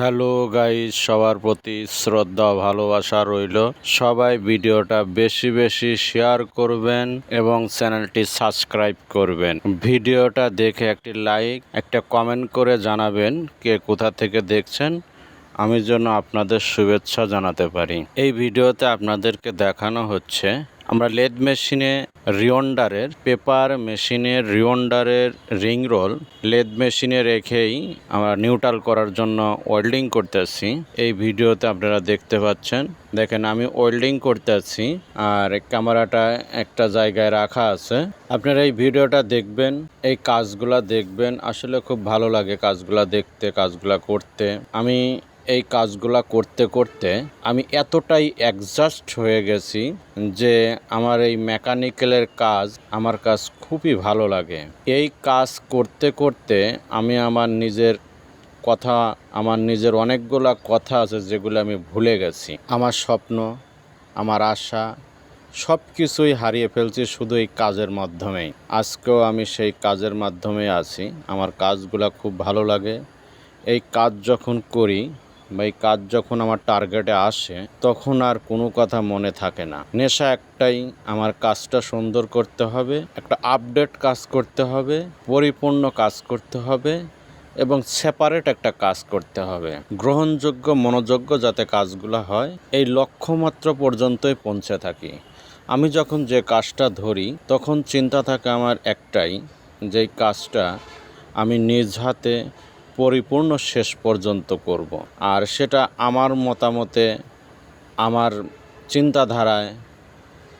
Hello guys, সবার প্রতি শ্রদ্ধা ভালোবাসা রইল। সবাই ভিডিওটা বেশি বেশি শেয়ার করবেন এবং চ্যানেলটি সাবস্ক্রাইব করবেন। ভিডিওটা দেখে একটি লাইক, একটা কমেন্ট করে জানাবেন কে কোথা থেকে দেখছেন। আমি যেন আপনাদের শুভেচ্ছা জানাতে পারি। এই ভিডিওতে আপনাদেরকে দেখানো হচ্ছে আমরা লেদ মেশিনে রিওন্ডারের পেপার মেশিনের রিওন্ডারের রিং রোল লেদ মেশিনে রেখেই আমরা নিউট্রাল করার জন্য ওয়েল্ডিং করতেছি এই ভিডিওতে আপনারা দেখতে পাচ্ছেন, দেখেন আমি ওয়েল্ডিং করতেছি আর ক্যামেরাটা একটা জায়গায় রাখা আছে। আপনারা এই ভিডিওটা দেখবেন, এই কাজগুলা দেখবেন, আসলে খুব ভালো লাগে কাজগুলা দেখতে, কাজগুলা করতে। আমি এই কাজগুলা করতে করতে আমি এতটাই অ্যাডজাস্ট হয়ে গেছি যে আমার এই মেকানিক্যালের কাজ আমার কাজ খুবই ভালো লাগে। এই কাজ করতে করতে আমি আমার নিজের কথা, আমার নিজের অনেকগুলা কথা আছে যেগুলো আমি ভুলে গেছি। আমার স্বপ্ন, আমার আশা সব কিছুই হারিয়ে ফেলছি শুধু এই কাজের মাধ্যমেই। আজকেও আমি সেই কাজের মাধ্যমে আছি। আমার কাজগুলা খুব ভালো লাগে। এই কাজ যখন করি বা এই কাজ যখন আমার টার্গেটে আসে, তখন আর কোনো কথা মনে থাকে না। নেশা একটাই, আমার কাজটা সুন্দর করতে হবে, একটা আপডেট কাজ করতে হবে, পরিপূর্ণ কাজ করতে হবে এবং সেপারেট একটা কাজ করতে হবে। গ্রহণযোগ্য, মনোযোগ্য যাতে কাজগুলো হয়, এই লক্ষ্যমাত্রা পর্যন্তই পৌঁছে থাকি। আমি যখন যে কাজটা ধরি, তখন চিন্তা থাকে আমার একটাই, যে কাজটা আমি নিজ হাতে পরিপূর্ণ শেষ পর্যন্ত করব। আর সেটা আমার মতামতে, আমার চিন্তাধারায়,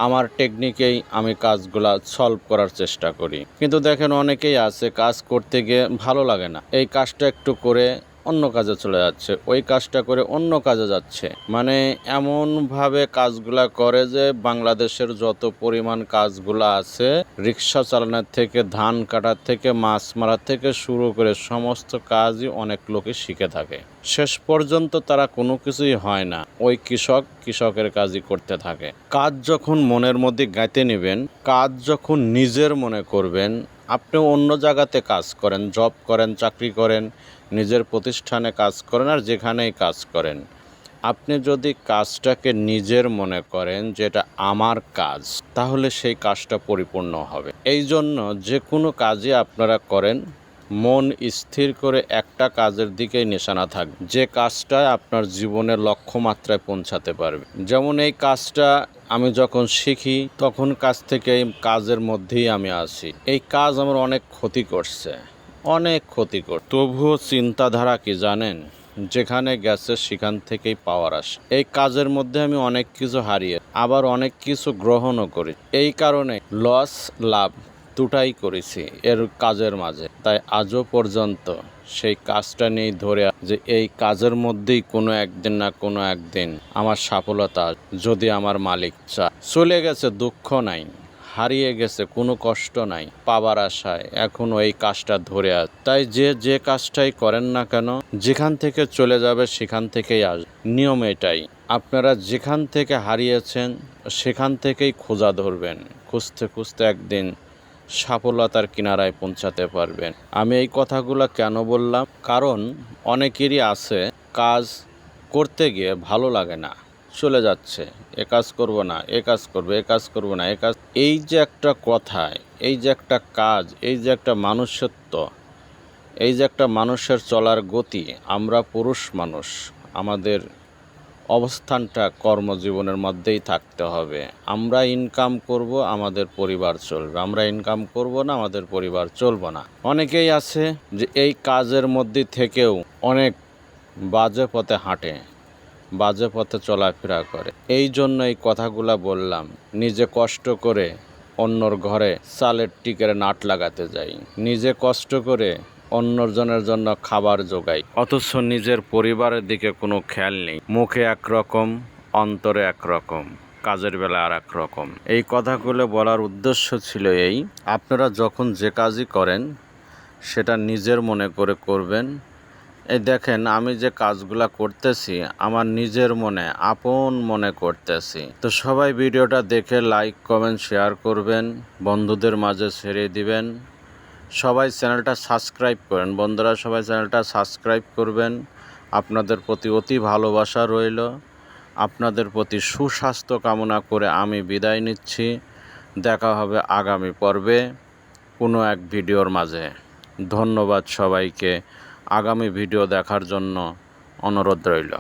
আমার টেকনিকেই আমি কাজগুলো সলভ করার চেষ্টা করি কিন্তু দেখেন, অনেকেই আছে কাজ করতে গিয়ে ভালো লাগে না এই কাজটা একটু করে অন্য কাজে চলে যাচ্ছে, ওই কাজটা করে অন্য কাজে যাচ্ছে। মানে এমনভাবে কাজগুলা করে যে বাংলাদেশের যত পরিমাণ কাজগুলা আছে রিক্সা চালানোর থেকে, ধান কাটার থেকে, মাছ মারার থেকে শুরু করে সমস্ত কাজই অনেক লোকে শিখে থাকে। শেষ পর্যন্ত তারা কোনো কিছুই হয় না, ওই কৃষক কৃষকের কাজই করতে থাকে। কাজ যখন মনের মধ্যে গাইতে নেবেন, কাজ যখন নিজের মনে করবেন, আপনি অন্য জায়গাতে কাজ করেন, জব করেন, চাকরি করেন নিজের প্রতিষ্ঠানে কাজ করেন আর যেখানেই কাজ করেন। আপনি যদি কাজটাকে নিজের মনে করেন যেটা আমার কাজ, তাহলে সেই কাজটা পরিপূর্ণ হবে। এই জন্য যে কোনো কাজই আপনারা করেন, মন স্থির করে একটা কাজের দিকেই নিশানা থাকবে যে কাজটা আপনার জীবনের লক্ষ্যমাত্রায় পৌঁছাতে পারবে। যেমন এই কাজটা আমি যখন শিখি, তখন কাজ থেকে কাজের মধ্যেই আমি আসি এই কাজ আমার অনেক ক্ষতি করছে। অনেক ক্ষতিকর। তবুও চিন্তাধারা কি জানেন? যেখানে গেছে সেখান থেকেই পাওয়ার আসে এই কাজের মধ্যে আমি অনেক কিছু হারিয়ে আবার অনেক কিছু গ্রহণও করি। এই কারণে লস, লাভ দুটাই করেছি এর কাজের মাঝে। তাই আজও পর্যন্ত সেই কাজটা নিয়েই ধরে যে এই কাজের মধ্যেই কোনো একদিন না কোনো একদিন আমার সফলতা যদি আমার মালিক চা চলে গেছে দুঃখ নাই। হারিয়ে গেছে, কোনো কষ্ট নাই পাবার আশায় এখনও এই কাজটা ধরে আস তাই যে যে কাজটাই করেন না কেন, যেখান থেকে চলে যাবে সেখান থেকেই আস। নিয়ম এটাই, আপনারা যেখান থেকে হারিয়েছেন, সেখান থেকেই খোঁজা ধরবেন। খুঁজতে খুঁজতে একদিন সফলতার কিনারায় পৌঁছাতে পারবেন। আমি এই কথাগুলো কেন বললাম? কারণ অনেকেরই আছে কাজ করতে গিয়ে ভালো লাগে না। চলে যাচ্ছে। এ কাজ করব না, এ কাজ করব, এ কাজ করব না, এ কাজ এই যে একটা কথা, এই যে একটা কাজ, এই যে একটা মানুষত্ব, এই যে একটা মানুষের চলার গতি, আমরা পুরুষ মানুষ, আমাদের অবস্থানটা কর্মজীবনের মধ্যেই থাকতে হবে। আমরা ইনকাম করব, আমাদের পরিবার চলবে। আমরা ইনকাম করব না, আমাদের পরিবার চলবে না। অনেকেই আছে যে এই কাজের মধ্যে থেকেও অনেক বাজে পথে হাঁটে। বাজে পথে চলাফেরা করে। এই জন্য এই কথাগুলা বললাম, নিজে কষ্ট করে অন্যর ঘরে চালের টিকের নাট লাগাতে যাই। নিজে কষ্ট করে অন্যজনের জন্য খাবার জোগাই। অথচ নিজের পরিবারের দিকে কোনো খেয়াল নেই। মুখে একরকম, অন্তরে একরকম, কাজের বেলা আর এক রকম এই কথাগুলো বলার উদ্দেশ্য ছিল এই, আপনারা যখন যে কাজই করেন, সেটা নিজের মনে করে করবেন এই দেখেন, আমি যে কাজগুলা করতেছি, আমার নিজের মনে, আপন মনে করতেছি। তো সবাই ভিডিওটা দেখে লাইক কমেন্ট শেয়ার করবেন, বন্ধুদের মাঝে ছেড়ে দিবেন। সবাই চ্যানেলটা সাবস্ক্রাইব করেন। বন্ধুরা, সবাই চ্যানেলটা সাবস্ক্রাইব করবেন। আপনাদের প্রতি অতি ভালোবাসা রইল। আপনাদের প্রতি সুস্বাস্থ্য কামনা করে আমি বিদায় নিচ্ছি। দেখা হবে আগামী পর্বে কোনো এক ভিডিওর মাঝে। ধন্যবাদ সবাইকে। আগামী ভিডিও দেখার জন্য অনুরোধ রইল।